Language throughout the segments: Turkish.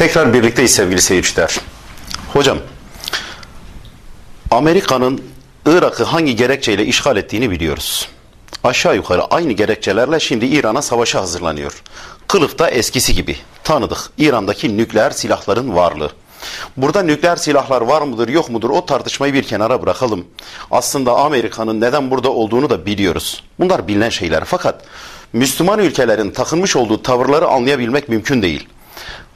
Tekrar birlikteyiz sevgili seyirciler. Hocam, Amerika'nın Irak'ı hangi gerekçeyle işgal ettiğini biliyoruz. Aşağı yukarı aynı gerekçelerle şimdi İran'a savaşa hazırlanıyor. Kılıf da eskisi gibi. Tanıdık. İran'daki nükleer silahların varlığı. Burada nükleer silahlar var mıdır yok mudur o tartışmayı bir kenara bırakalım. Aslında Amerika'nın neden burada olduğunu da biliyoruz. Bunlar bilinen şeyler fakat Müslüman ülkelerin takınmış olduğu tavırları anlayabilmek mümkün değil.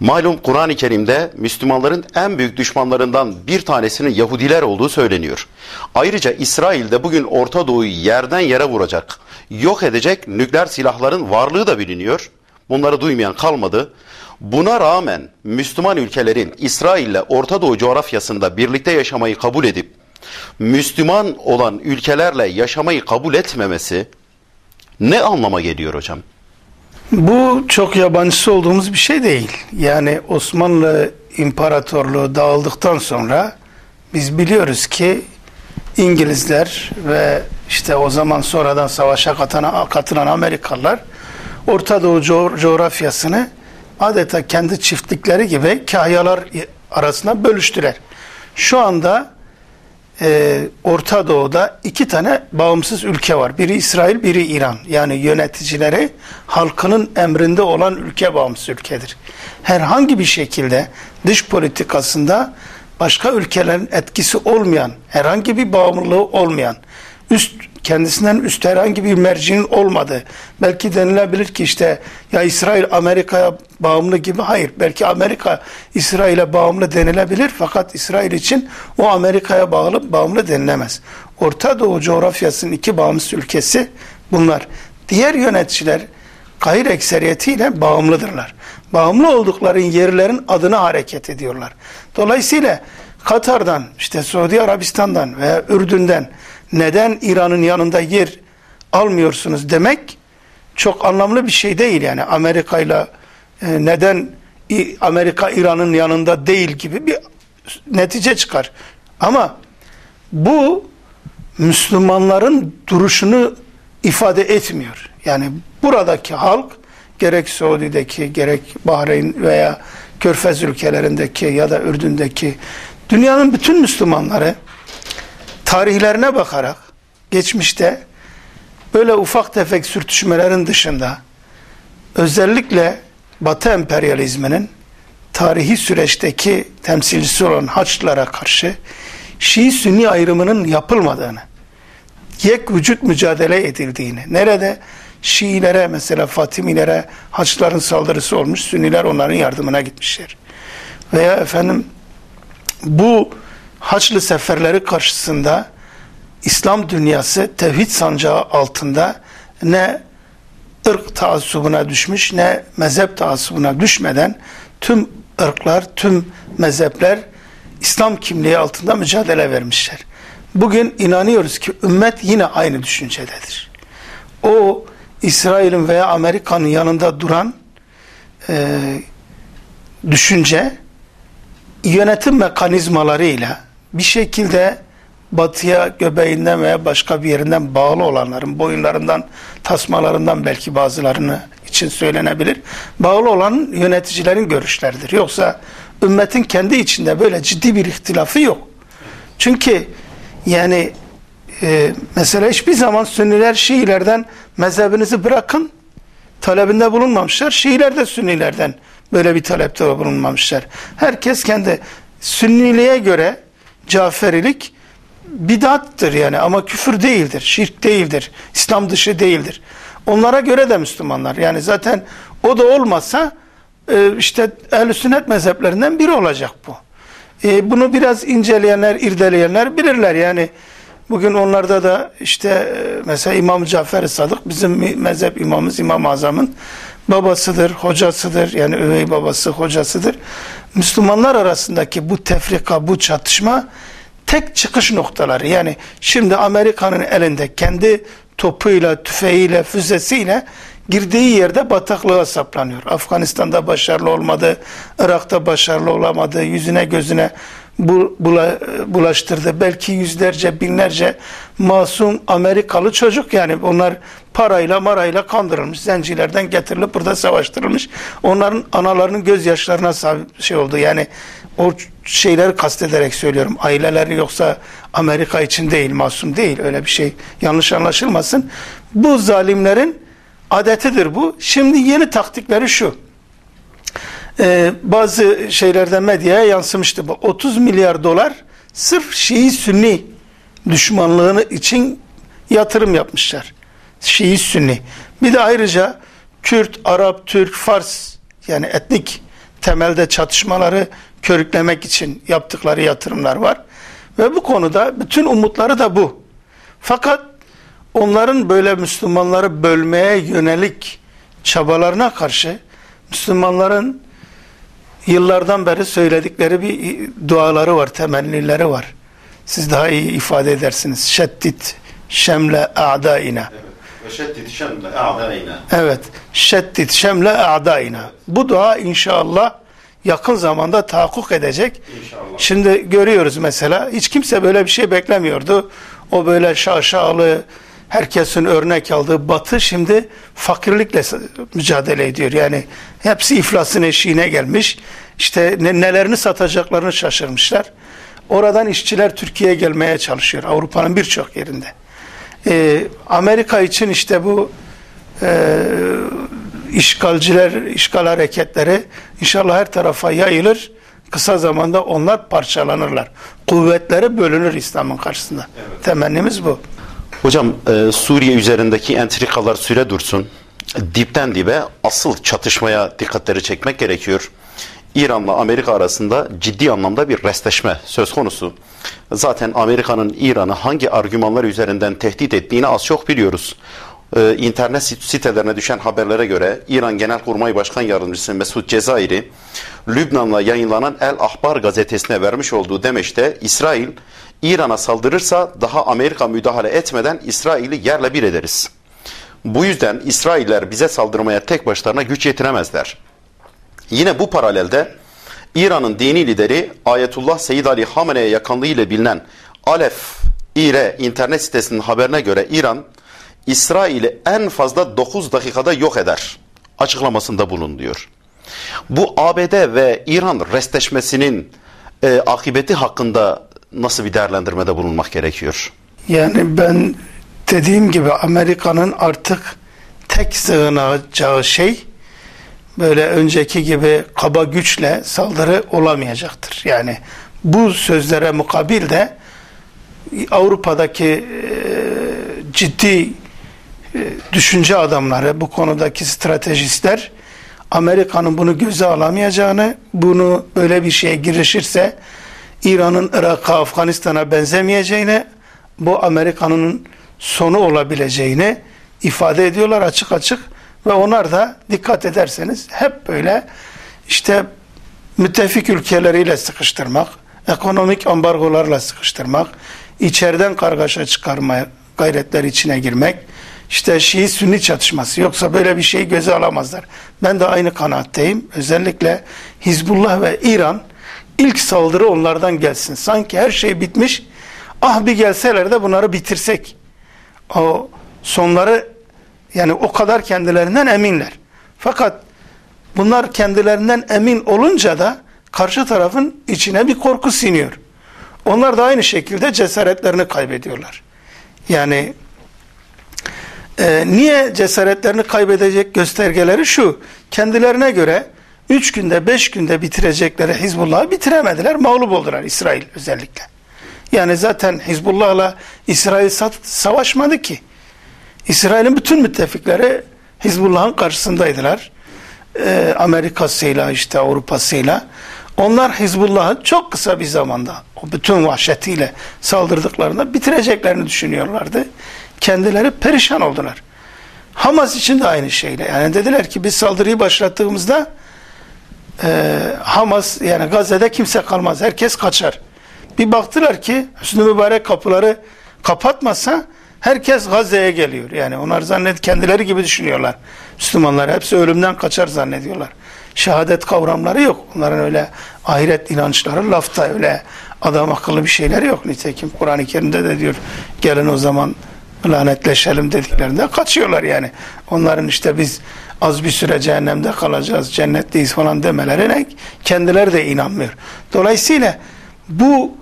Malum Kur'an-ı Kerim'de Müslümanların en büyük düşmanlarından bir tanesinin Yahudiler olduğu söyleniyor. Ayrıca İsrail'de bugün Orta Doğu'yu yerden yere vuracak, yok edecek nükleer silahların varlığı da biliniyor. Bunları duymayan kalmadı. Buna rağmen Müslüman ülkelerin İsrail ile Orta Doğu coğrafyasında birlikte yaşamayı kabul edip Müslüman olan ülkelerle yaşamayı kabul etmemesi ne anlama geliyor hocam? Bu çok yabancısı olduğumuz bir şey değil. Yani Osmanlı İmparatorluğu dağıldıktan sonra biz biliyoruz ki İngilizler ve işte o zaman sonradan savaşa katılan, katılan Amerikalılar Orta Doğu co coğrafyasını adeta kendi çiftlikleri gibi kahyalar arasında bölüştüler. Şu anda e, Orta Doğu'da iki tane bağımsız ülke var. Biri İsrail, biri İran. Yani yöneticileri halkının emrinde olan ülke bağımsız ülkedir. Herhangi bir şekilde dış politikasında başka ülkelerin etkisi olmayan, herhangi bir bağımlılığı olmayan, üst kendisinden üst herhangi bir mercinin olmadığı. Belki denilebilir ki işte ya İsrail Amerika'ya bağımlı gibi. Hayır. Belki Amerika İsrail'e bağımlı denilebilir. Fakat İsrail için o Amerika'ya bağlı bağımlı denilemez. Orta Doğu coğrafyasının iki bağımsız ülkesi bunlar. Diğer yöneticiler gayr ekseriyetiyle bağımlıdırlar. Bağımlı oldukları yerlerin adına hareket ediyorlar. Dolayısıyla Katar'dan, işte Suudi Arabistan'dan veya Ürdün'den neden İran'ın yanında yer almıyorsunuz demek çok anlamlı bir şey değil yani Amerika ile neden Amerika İran'ın yanında değil gibi bir netice çıkar. Ama bu Müslümanların duruşunu ifade etmiyor. Yani buradaki halk gerek Suudi'deki gerek Bahreyn veya Körfez ülkelerindeki ya da Ürdün'deki dünyanın bütün Müslümanları tarihlerine bakarak geçmişte böyle ufak tefek sürtüşmelerin dışında özellikle Batı emperyalizminin tarihi süreçteki temsilcisi olan Haçlılara karşı Şii-Sünni ayrımının yapılmadığını, yek vücut mücadele edildiğini, nerede Şiilere mesela Fatimilere Haçlıların saldırısı olmuş, Sünniler onların yardımına gitmişler. Veya efendim bu Haçlı seferleri karşısında İslam dünyası tevhid sancağı altında ne ırk taassubuna düşmüş ne mezhep taassubuna düşmeden tüm ırklar, tüm mezhepler İslam kimliği altında mücadele vermişler. Bugün inanıyoruz ki ümmet yine aynı düşüncededir. O İsrail'in veya Amerika'nın yanında duran e, düşünce yönetim mekanizmalarıyla bir şekilde batıya göbeğinden veya başka bir yerinden bağlı olanların boyunlarından tasmalarından belki bazılarını için söylenebilir. Bağlı olan yöneticilerin görüşleridir. Yoksa ümmetin kendi içinde böyle ciddi bir ihtilafı yok. Çünkü yani e, mesela hiçbir zaman Sünniler Şiilerden mezhebinizi bırakın talebinde bulunmamışlar. Şiiler de Sünnilerden böyle bir talepte bulunmamışlar. Herkes kendi Sünniliğe göre Caferilik bidattır yani ama küfür değildir, şirk değildir, İslam dışı değildir. Onlara göre de Müslümanlar. Yani zaten o da olmazsa e, işte ehl sünnet mezheplerinden biri olacak bu. E, bunu biraz inceleyenler, irdeleyenler bilirler. Yani bugün onlarda da işte e, mesela İmam Cafer Sadık bizim mezhep imamımız İmam Azam'ın babasıdır, hocasıdır. Yani üvey babası, hocasıdır. Müslümanlar arasındaki bu tefrika, bu çatışma tek çıkış noktaları. Yani şimdi Amerika'nın elinde kendi topuyla, tüfeğiyle, füzesiyle girdiği yerde bataklığa saplanıyor. Afganistan'da başarılı olmadı, Irak'ta başarılı olamadı, yüzüne gözüne bu, bula, bulaştırdı. Belki yüzlerce, binlerce masum Amerikalı çocuk yani onlar parayla marayla kandırılmış. Zencilerden getirilip burada savaştırılmış. Onların analarının gözyaşlarına şey oldu. Yani o şeyleri kastederek söylüyorum. Aileleri yoksa Amerika için değil, masum değil. Öyle bir şey yanlış anlaşılmasın. Bu zalimlerin adetidir bu. Şimdi yeni taktikleri şu. Ee, bazı şeylerde medyaya yansımıştı. Bu 30 milyar dolar sırf Şii Sünni düşmanlığını için yatırım yapmışlar. Şii Sünni. Bir de ayrıca Kürt, Arap, Türk, Fars yani etnik temelde çatışmaları körüklemek için yaptıkları yatırımlar var. Ve bu konuda bütün umutları da bu. Fakat onların böyle Müslümanları bölmeye yönelik çabalarına karşı Müslümanların yıllardan beri söyledikleri bir duaları var, temennileri var. Siz daha iyi ifade edersiniz. Şeddit şemle a'daina. Şeddit şemle a'daina. Evet. Şeddit şemle a'daina. Bu dua inşallah yakın zamanda tahakkuk edecek. İnşallah. Şimdi görüyoruz mesela hiç kimse böyle bir şey beklemiyordu. O böyle şaşalı herkesin örnek aldığı batı şimdi fakirlikle mücadele ediyor. Yani hepsi iflasın eşiğine gelmiş. İşte ne, nelerini satacaklarını şaşırmışlar. Oradan işçiler Türkiye'ye gelmeye çalışıyor. Avrupa'nın birçok yerinde. Ee, Amerika için işte bu e, işgalciler, işgal hareketleri inşallah her tarafa yayılır. Kısa zamanda onlar parçalanırlar. Kuvvetleri bölünür İslam'ın karşısında. Evet. Temennimiz bu. Hocam e, Suriye üzerindeki entrikalar süre dursun. Dipten dibe asıl çatışmaya dikkatleri çekmek gerekiyor. İran'la Amerika arasında ciddi anlamda bir restleşme söz konusu. Zaten Amerika'nın İran'ı hangi argümanlar üzerinden tehdit ettiğini az çok biliyoruz. Ee, internet sitelerine düşen haberlere göre İran Genelkurmay Başkan Yardımcısı Mesut Cezayir'i Lübnan'la yayınlanan El Ahbar gazetesine vermiş olduğu demeçte İsrail İran'a saldırırsa daha Amerika müdahale etmeden İsrail'i yerle bir ederiz. Bu yüzden İsrailler bize saldırmaya tek başlarına güç yetiremezler. Yine bu paralelde İran'ın dini lideri Ayetullah Seyyid Ali Hamene'ye yakınlığı ile bilinen Alef İre internet sitesinin haberine göre İran İsrail'i en fazla 9 dakikada yok eder açıklamasında bulunuyor. Bu ABD ve İran restleşmesinin e, akıbeti hakkında nasıl bir değerlendirmede bulunmak gerekiyor? Yani ben dediğim gibi Amerika'nın artık tek sığınacağı şey böyle önceki gibi kaba güçle saldırı olamayacaktır. Yani bu sözlere mukabil de Avrupa'daki e, ciddi düşünce adamları, bu konudaki stratejistler Amerika'nın bunu göze alamayacağını, bunu böyle bir şeye girişirse İran'ın Irak'a, Afganistan'a benzemeyeceğini, bu Amerika'nın sonu olabileceğini ifade ediyorlar açık açık ve onlar da dikkat ederseniz hep böyle işte müttefik ülkeleriyle sıkıştırmak, ekonomik ambargolarla sıkıştırmak, içeriden kargaşa çıkarmaya gayretler içine girmek, işte Şii Sünni çatışması yoksa böyle bir şey göze alamazlar. Ben de aynı kanaatteyim. Özellikle Hizbullah ve İran ilk saldırı onlardan gelsin. Sanki her şey bitmiş. Ah bir gelseler de bunları bitirsek. O sonları yani o kadar kendilerinden eminler. Fakat bunlar kendilerinden emin olunca da karşı tarafın içine bir korku siniyor. Onlar da aynı şekilde cesaretlerini kaybediyorlar. Yani e, niye cesaretlerini kaybedecek göstergeleri şu. Kendilerine göre 3 günde 5 günde bitirecekleri Hizbullah'ı bitiremediler. Mağlup oldular İsrail özellikle. Yani zaten Hizbullah'la İsrail savaşmadı ki. İsrail'in bütün müttefikleri Hizbullah'ın karşısındaydılar. Ee, Amerika'sıyla işte Avrupa'sıyla. Onlar Hizbullah'ı çok kısa bir zamanda o bütün vahşetiyle saldırdıklarında bitireceklerini düşünüyorlardı. Kendileri perişan oldular. Hamas için de aynı şeyle. Yani dediler ki biz saldırıyı başlattığımızda e, Hamas yani Gazze'de kimse kalmaz. Herkes kaçar. Bir baktılar ki Hüsnü Mübarek kapıları kapatmasa herkes Gazze'ye geliyor. Yani onlar zannet kendileri gibi düşünüyorlar. Müslümanlar hepsi ölümden kaçar zannediyorlar. şehadet kavramları yok. Onların öyle ahiret inançları lafta öyle adam akıllı bir şeyleri yok. Nitekim Kur'an-ı Kerim'de de diyor gelin o zaman lanetleşelim dediklerinde kaçıyorlar yani. Onların işte biz az bir süre cehennemde kalacağız, cennetteyiz falan demelerine kendileri de inanmıyor. Dolayısıyla bu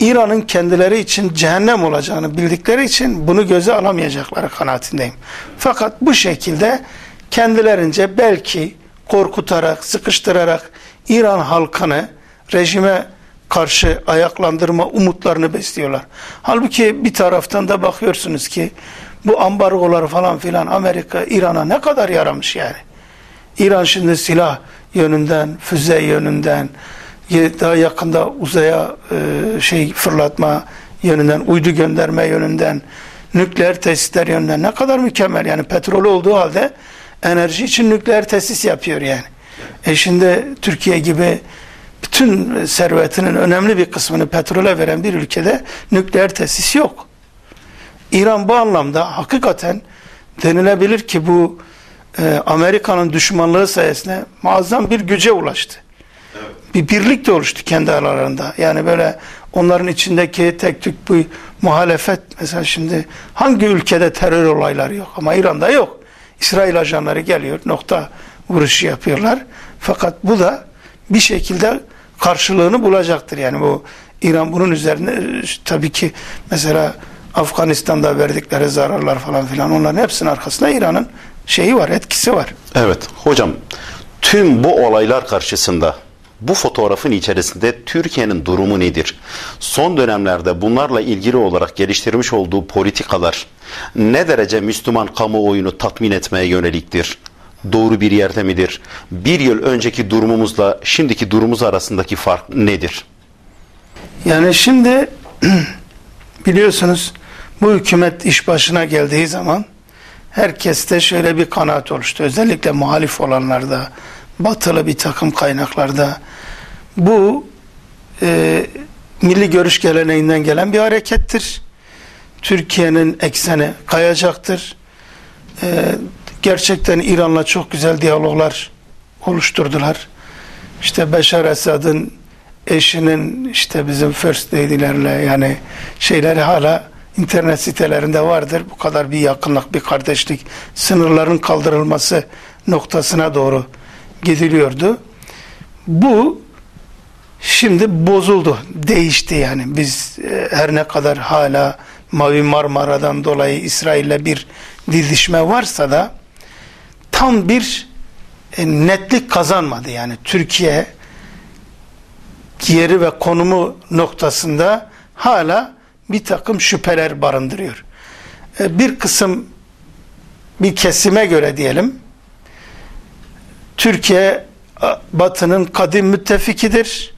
İran'ın kendileri için cehennem olacağını bildikleri için bunu göze alamayacakları kanaatindeyim. Fakat bu şekilde kendilerince belki korkutarak, sıkıştırarak İran halkını rejime karşı ayaklandırma umutlarını besliyorlar. Halbuki bir taraftan da bakıyorsunuz ki bu ambargolar falan filan Amerika İran'a ne kadar yaramış yani. İran şimdi silah yönünden, füze yönünden, daha yakında uzaya e, şey fırlatma yönünden, uydu gönderme yönünden, nükleer tesisler yönünden ne kadar mükemmel yani petrol olduğu halde enerji için nükleer tesis yapıyor yani. E şimdi Türkiye gibi bütün servetinin önemli bir kısmını petrole veren bir ülkede nükleer tesis yok. İran bu anlamda hakikaten denilebilir ki bu e, Amerika'nın düşmanlığı sayesinde muazzam bir güce ulaştı. Bir birlik de oluştu kendi aralarında. Yani böyle onların içindeki tek tük bu muhalefet mesela şimdi hangi ülkede terör olayları yok ama İran'da yok. İsrail ajanları geliyor nokta vuruşu yapıyorlar. Fakat bu da bir şekilde karşılığını bulacaktır. Yani bu İran bunun üzerine tabii ki mesela Afganistan'da verdikleri zararlar falan filan onların hepsinin arkasında İran'ın şeyi var, etkisi var. Evet hocam tüm bu olaylar karşısında bu fotoğrafın içerisinde Türkiye'nin durumu nedir? Son dönemlerde bunlarla ilgili olarak geliştirmiş olduğu politikalar ne derece Müslüman kamuoyunu tatmin etmeye yöneliktir? Doğru bir yerde midir? Bir yıl önceki durumumuzla şimdiki durumumuz arasındaki fark nedir? Yani şimdi biliyorsunuz bu hükümet iş başına geldiği zaman herkeste şöyle bir kanaat oluştu. Özellikle muhalif olanlarda, batılı bir takım kaynaklarda bu e, milli görüş geleneğinden gelen bir harekettir. Türkiye'nin ekseni kayacaktır. E, gerçekten İran'la çok güzel diyaloglar oluşturdular. İşte Beşar Esad'ın eşinin işte bizim first lady'lerle yani şeyleri hala internet sitelerinde vardır. Bu kadar bir yakınlık, bir kardeşlik, sınırların kaldırılması noktasına doğru gidiliyordu. Bu şimdi bozuldu, değişti yani. Biz e, her ne kadar hala Mavi Marmara'dan dolayı İsrail'le bir didişme varsa da tam bir e, netlik kazanmadı yani Türkiye yeri ve konumu noktasında hala bir takım şüpheler barındırıyor. E, bir kısım bir kesime göre diyelim Türkiye Batı'nın kadim müttefikidir.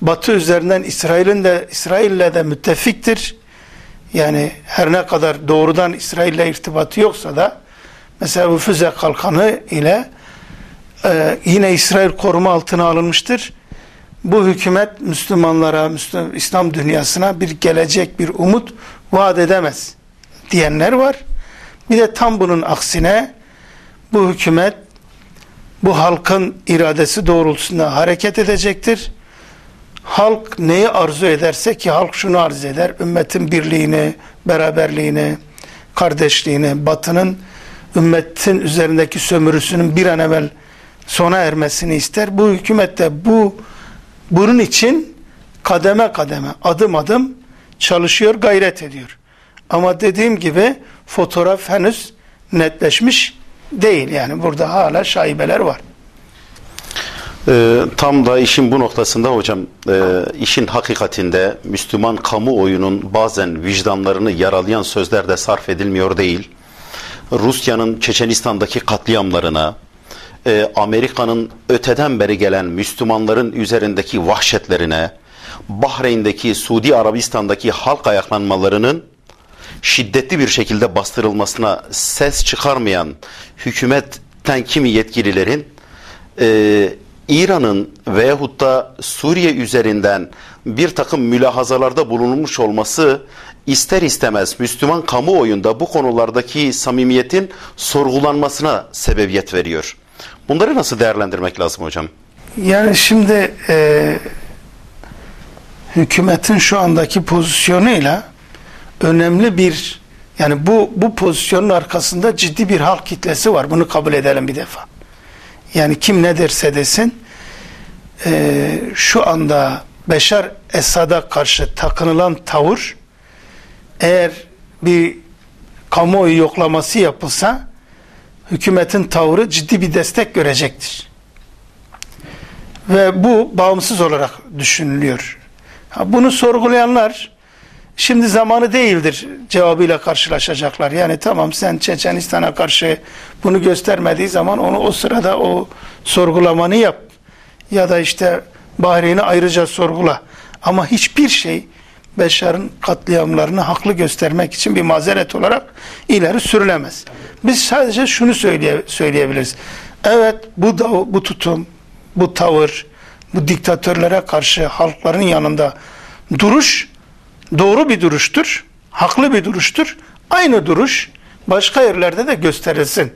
Batı üzerinden İsrail'in de İsrail'le de müttefiktir. Yani her ne kadar doğrudan İsrail'le irtibatı yoksa da mesela bu füze kalkanı ile e, yine İsrail koruma altına alınmıştır. Bu hükümet Müslümanlara, Müslüman, İslam dünyasına bir gelecek, bir umut vaat edemez diyenler var. Bir de tam bunun aksine bu hükümet bu halkın iradesi doğrultusunda hareket edecektir. Halk neyi arzu ederse ki halk şunu arz eder. Ümmetin birliğini, beraberliğini, kardeşliğini, batının ümmetin üzerindeki sömürüsünün bir an evvel sona ermesini ister. Bu hükümet de bu bunun için kademe kademe, adım adım çalışıyor, gayret ediyor. Ama dediğim gibi fotoğraf henüz netleşmiş değil. Yani burada hala şaibeler var. Ee, tam da işin bu noktasında hocam e, işin hakikatinde Müslüman kamuoyunun bazen vicdanlarını yaralayan sözler de sarf edilmiyor değil. Rusya'nın Çeçenistan'daki katliamlarına, e, Amerika'nın öteden beri gelen Müslümanların üzerindeki vahşetlerine, Bahreyn'deki, Suudi Arabistan'daki halk ayaklanmalarının şiddetli bir şekilde bastırılmasına ses çıkarmayan hükümetten kimi yetkililerin e, İran'ın veyahut da Suriye üzerinden bir takım mülahazalarda bulunmuş olması ister istemez Müslüman kamuoyunda bu konulardaki samimiyetin sorgulanmasına sebebiyet veriyor. Bunları nasıl değerlendirmek lazım hocam? Yani şimdi e, hükümetin şu andaki pozisyonuyla önemli bir yani bu bu pozisyonun arkasında ciddi bir halk kitlesi var. Bunu kabul edelim bir defa. Yani kim ne derse desin e, şu anda Beşar Esad'a karşı takınılan tavır eğer bir kamuoyu yoklaması yapılsa hükümetin tavrı ciddi bir destek görecektir. Ve bu bağımsız olarak düşünülüyor. Bunu sorgulayanlar şimdi zamanı değildir cevabıyla karşılaşacaklar. Yani tamam sen Çeçenistan'a karşı bunu göstermediği zaman onu o sırada o sorgulamanı yap. Ya da işte Bahreyn'i ayrıca sorgula. Ama hiçbir şey Beşar'ın katliamlarını haklı göstermek için bir mazeret olarak ileri sürülemez. Biz sadece şunu söyleye, söyleyebiliriz. Evet bu da, bu tutum, bu tavır, bu diktatörlere karşı halkların yanında duruş doğru bir duruştur. Haklı bir duruştur. Aynı duruş başka yerlerde de gösterilsin.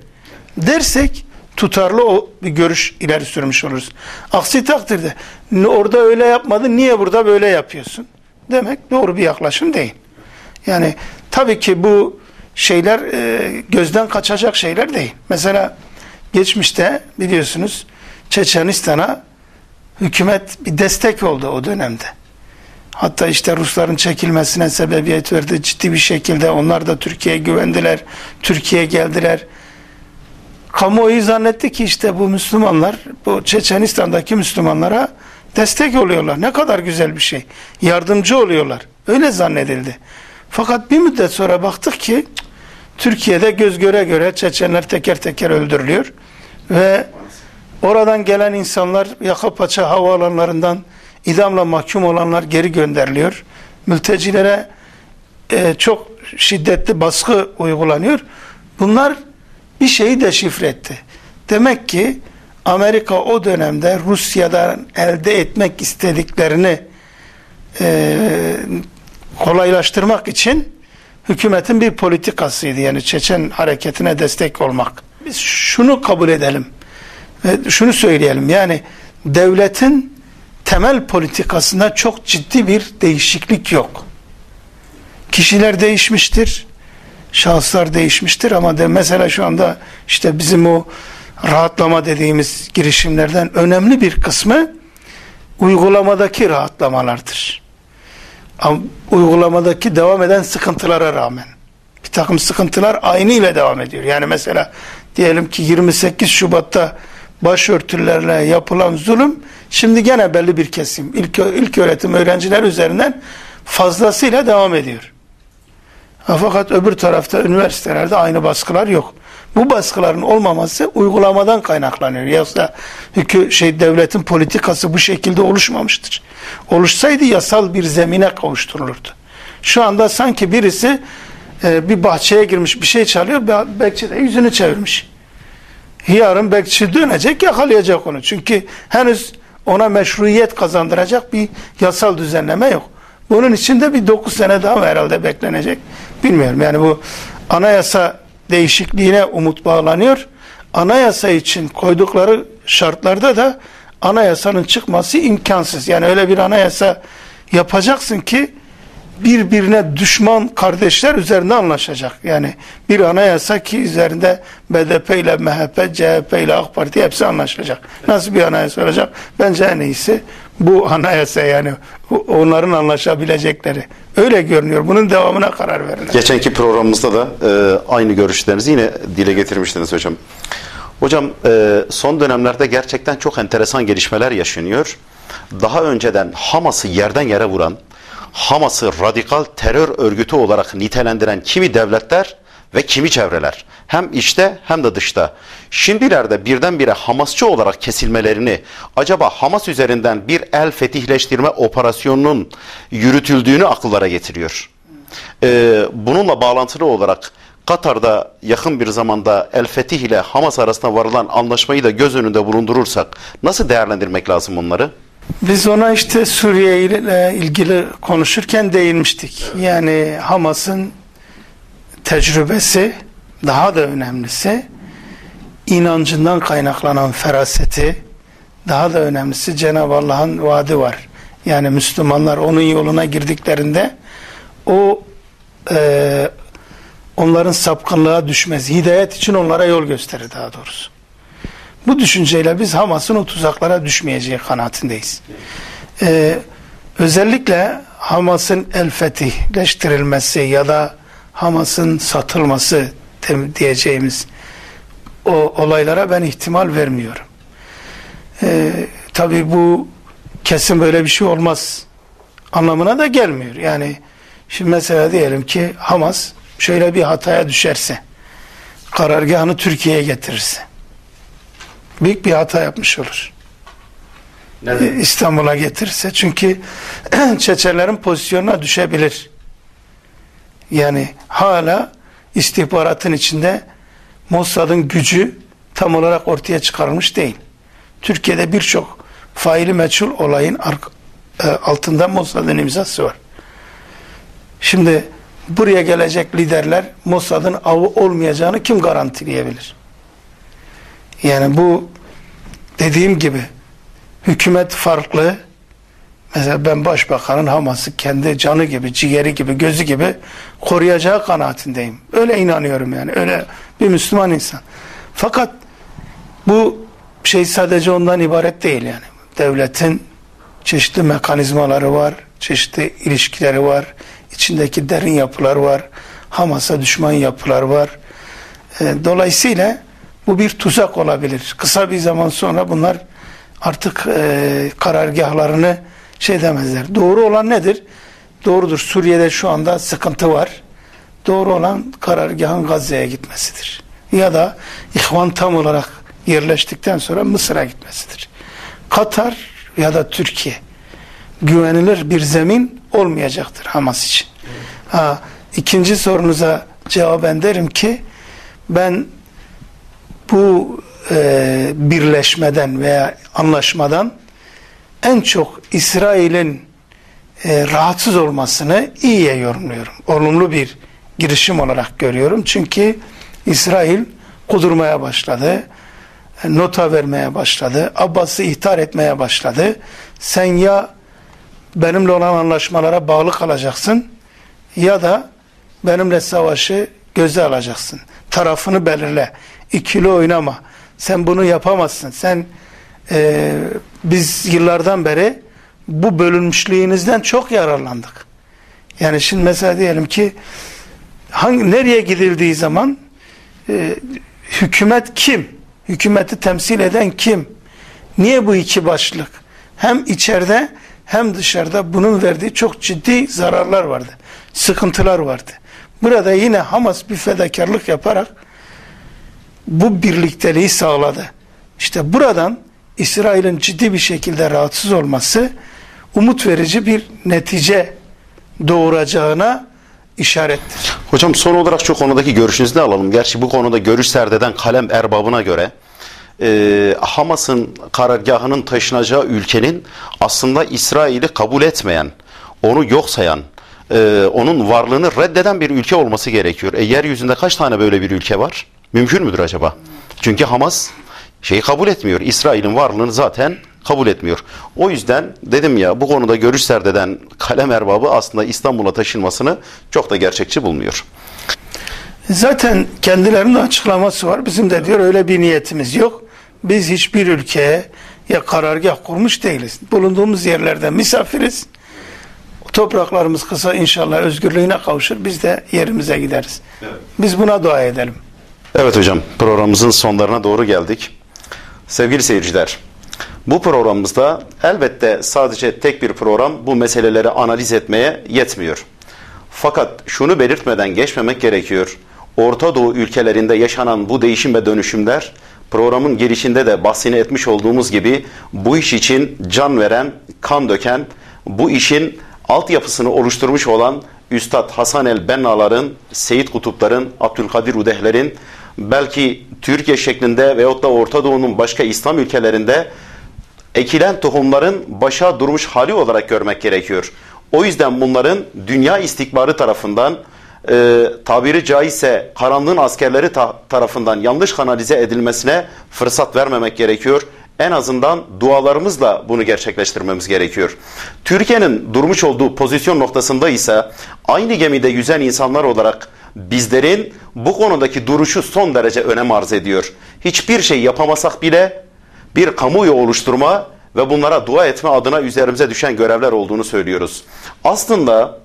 Dersek tutarlı o bir görüş ileri sürmüş oluruz. Aksi takdirde orada öyle yapmadın niye burada böyle yapıyorsun? Demek doğru bir yaklaşım değil. Yani tabii ki bu şeyler e, gözden kaçacak şeyler değil. Mesela geçmişte biliyorsunuz Çeçenistan'a hükümet bir destek oldu o dönemde. Hatta işte Rusların çekilmesine sebebiyet verdi ciddi bir şekilde. Onlar da Türkiye'ye güvendiler. Türkiye'ye geldiler. Kamuoyu zannetti ki işte bu Müslümanlar, bu Çeçenistan'daki Müslümanlara destek oluyorlar. Ne kadar güzel bir şey. Yardımcı oluyorlar. Öyle zannedildi. Fakat bir müddet sonra baktık ki Türkiye'de göz göre göre Çeçenler teker teker öldürülüyor. Ve oradan gelen insanlar yaka paça havaalanlarından idamla mahkum olanlar geri gönderiliyor. Mültecilere e, çok şiddetli baskı uygulanıyor. Bunlar bir şeyi deşifre etti. Demek ki Amerika o dönemde Rusya'dan elde etmek istediklerini e, kolaylaştırmak için hükümetin bir politikasıydı. Yani Çeçen hareketine destek olmak. Biz şunu kabul edelim ve şunu söyleyelim. Yani devletin temel politikasında çok ciddi bir değişiklik yok. Kişiler değişmiştir, şahıslar değişmiştir ama de mesela şu anda işte bizim o rahatlama dediğimiz girişimlerden önemli bir kısmı uygulamadaki rahatlamalardır. Ama uygulamadaki devam eden sıkıntılara rağmen bir takım sıkıntılar aynı ile devam ediyor. Yani mesela diyelim ki 28 Şubat'ta başörtülerle yapılan zulüm şimdi gene belli bir kesim ilk, ilk öğretim öğrenciler üzerinden fazlasıyla devam ediyor. Fakat öbür tarafta üniversitelerde aynı baskılar yok. Bu baskıların olmaması uygulamadan kaynaklanıyor. Yoksa hükü, şey devletin politikası bu şekilde oluşmamıştır. Oluşsaydı yasal bir zemine kavuşturulurdu. Şu anda sanki birisi e, bir bahçeye girmiş bir şey çalıyor, bekçi de yüzünü çevirmiş. Yarın bekçi dönecek yakalayacak onu. Çünkü henüz ona meşruiyet kazandıracak bir yasal düzenleme yok. Bunun için de bir 9 sene daha herhalde beklenecek. Bilmiyorum yani bu anayasa değişikliğine umut bağlanıyor. Anayasa için koydukları şartlarda da anayasanın çıkması imkansız. Yani öyle bir anayasa yapacaksın ki birbirine düşman kardeşler üzerinde anlaşacak. Yani bir anayasa ki üzerinde BDP ile MHP, CHP ile AK Parti hepsi anlaşacak. Nasıl bir anayasa olacak? Bence en iyisi bu anayasa yani onların anlaşabilecekleri. Öyle görünüyor. Bunun devamına karar verilir. Geçenki programımızda da e, aynı görüşlerinizi yine dile getirmiştiniz hocam. Hocam e, son dönemlerde gerçekten çok enteresan gelişmeler yaşanıyor. Daha önceden Hamas'ı yerden yere vuran, Hamas'ı radikal terör örgütü olarak nitelendiren kimi devletler ve kimi çevreler hem içte hem de dışta şimdilerde birdenbire Hamasçı olarak kesilmelerini acaba Hamas üzerinden bir el fetihleştirme operasyonunun yürütüldüğünü akıllara getiriyor. Ee, bununla bağlantılı olarak Katar'da yakın bir zamanda El Fetih ile Hamas arasında varılan anlaşmayı da göz önünde bulundurursak nasıl değerlendirmek lazım bunları? Biz ona işte Suriye ile ilgili konuşurken değinmiştik. Yani Hamas'ın tecrübesi daha da önemlisi inancından kaynaklanan feraseti, daha da önemlisi Cenab-ı Allah'ın vaadi var. Yani Müslümanlar onun yoluna girdiklerinde o e, onların sapkınlığa düşmez. Hidayet için onlara yol gösterir daha doğrusu. Bu düşünceyle biz Hamas'ın o tuzaklara düşmeyeceği kanaatindeyiz. Ee, özellikle Hamas'ın el fetihleştirilmesi ya da Hamas'ın satılması diyeceğimiz o olaylara ben ihtimal vermiyorum. Ee, Tabi bu kesin böyle bir şey olmaz anlamına da gelmiyor. Yani şimdi mesela diyelim ki Hamas şöyle bir hataya düşerse karargahını Türkiye'ye getirirse büyük bir hata yapmış olur. Neden? İstanbul'a getirirse çünkü Çeçenlerin pozisyonuna düşebilir. Yani hala istihbaratın içinde Mossad'ın gücü tam olarak ortaya çıkarılmış değil. Türkiye'de birçok faili meçhul olayın e, altında Mossad'ın imzası var. Şimdi buraya gelecek liderler Mossad'ın avı olmayacağını kim garantileyebilir? Yani bu dediğim gibi hükümet farklı. Mesela ben başbakanın Hamas'ı kendi canı gibi, ciğeri gibi, gözü gibi koruyacağı kanaatindeyim. Öyle inanıyorum yani. Öyle bir Müslüman insan. Fakat bu şey sadece ondan ibaret değil yani. Devletin çeşitli mekanizmaları var, çeşitli ilişkileri var, içindeki derin yapılar var, Hamas'a düşman yapılar var. E, dolayısıyla bu bir tuzak olabilir. Kısa bir zaman sonra bunlar artık e, karargahlarını şey demezler. Doğru olan nedir? Doğrudur. Suriye'de şu anda sıkıntı var. Doğru olan karargahın Gazze'ye gitmesidir. Ya da İhvan tam olarak yerleştikten sonra Mısır'a gitmesidir. Katar ya da Türkiye güvenilir bir zemin olmayacaktır Hamas için. Ha, ikinci sorunuza cevaben derim ki ben bu e, birleşmeden veya anlaşmadan en çok İsrail'in e, rahatsız olmasını iyiye yorumluyorum. Olumlu bir girişim olarak görüyorum. Çünkü İsrail kudurmaya başladı. Nota vermeye başladı. Abbas'ı ihtar etmeye başladı. Sen ya benimle olan anlaşmalara bağlı kalacaksın ya da benimle savaşı göze alacaksın. Tarafını belirle. İkili oynama. Sen bunu yapamazsın. Sen e, biz yıllardan beri bu bölünmüşlüğünüzden çok yararlandık. Yani şimdi mesela diyelim ki hangi nereye gidildiği zaman e, hükümet kim? Hükümeti temsil eden kim? Niye bu iki başlık? Hem içeride hem dışarıda bunun verdiği çok ciddi zararlar vardı. Sıkıntılar vardı. Burada yine Hamas bir fedakarlık yaparak bu birlikteliği sağladı. İşte buradan İsrail'in ciddi bir şekilde rahatsız olması umut verici bir netice doğuracağına işarettir. Hocam son olarak şu konudaki görüşünüzü de alalım. Gerçi bu konuda görüş serdeden kalem erbabına göre e, Hamas'ın karargahının taşınacağı ülkenin aslında İsrail'i kabul etmeyen, onu yok sayan, e, onun varlığını reddeden bir ülke olması gerekiyor. E, yeryüzünde kaç tane böyle bir ülke var? Mümkün müdür acaba? Çünkü Hamas şeyi kabul etmiyor. İsrail'in varlığını zaten kabul etmiyor. O yüzden dedim ya bu konuda görüş serdeden kalem erbabı aslında İstanbul'a taşınmasını çok da gerçekçi bulmuyor. Zaten kendilerinin açıklaması var. Bizim de diyor öyle bir niyetimiz yok. Biz hiçbir ülkeye ya karargah kurmuş değiliz. Bulunduğumuz yerlerde misafiriz. Topraklarımız kısa inşallah özgürlüğüne kavuşur. Biz de yerimize gideriz. Evet. Biz buna dua edelim. Evet hocam programımızın sonlarına doğru geldik. Sevgili seyirciler, bu programımızda elbette sadece tek bir program bu meseleleri analiz etmeye yetmiyor. Fakat şunu belirtmeden geçmemek gerekiyor. Orta Doğu ülkelerinde yaşanan bu değişim ve dönüşümler programın girişinde de bahsini etmiş olduğumuz gibi bu iş için can veren, kan döken, bu işin altyapısını oluşturmuş olan Üstad Hasan el Benna'ların, Seyit Kutupların, Abdülkadir Udehlerin belki Türkiye şeklinde veyahut da Orta Doğu'nun başka İslam ülkelerinde ekilen tohumların başa durmuş hali olarak görmek gerekiyor. O yüzden bunların dünya istikbarı tarafından e, tabiri caizse karanlığın askerleri ta- tarafından yanlış kanalize edilmesine fırsat vermemek gerekiyor. En azından dualarımızla bunu gerçekleştirmemiz gerekiyor. Türkiye'nin durmuş olduğu pozisyon noktasında ise aynı gemide yüzen insanlar olarak bizlerin bu konudaki duruşu son derece önem arz ediyor. Hiçbir şey yapamasak bile bir kamuoyu oluşturma ve bunlara dua etme adına üzerimize düşen görevler olduğunu söylüyoruz. Aslında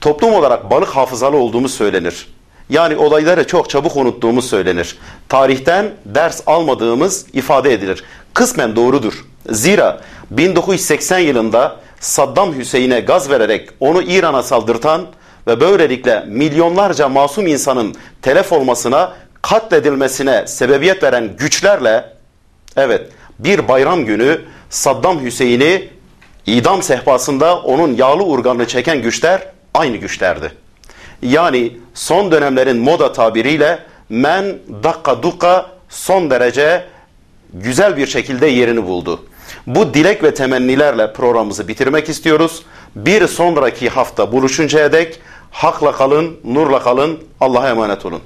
toplum olarak balık hafızalı olduğumuz söylenir. Yani olayları çok çabuk unuttuğumuz söylenir. Tarihten ders almadığımız ifade edilir. Kısmen doğrudur. Zira 1980 yılında Saddam Hüseyin'e gaz vererek onu İran'a saldırtan ve böylelikle milyonlarca masum insanın telef olmasına, katledilmesine sebebiyet veren güçlerle evet bir bayram günü Saddam Hüseyin'i idam sehpasında onun yağlı urganını çeken güçler aynı güçlerdi. Yani son dönemlerin moda tabiriyle men dakka dukka son derece güzel bir şekilde yerini buldu. Bu dilek ve temennilerle programımızı bitirmek istiyoruz. Bir sonraki hafta buluşuncaya dek hakla kalın, nurla kalın. Allah'a emanet olun.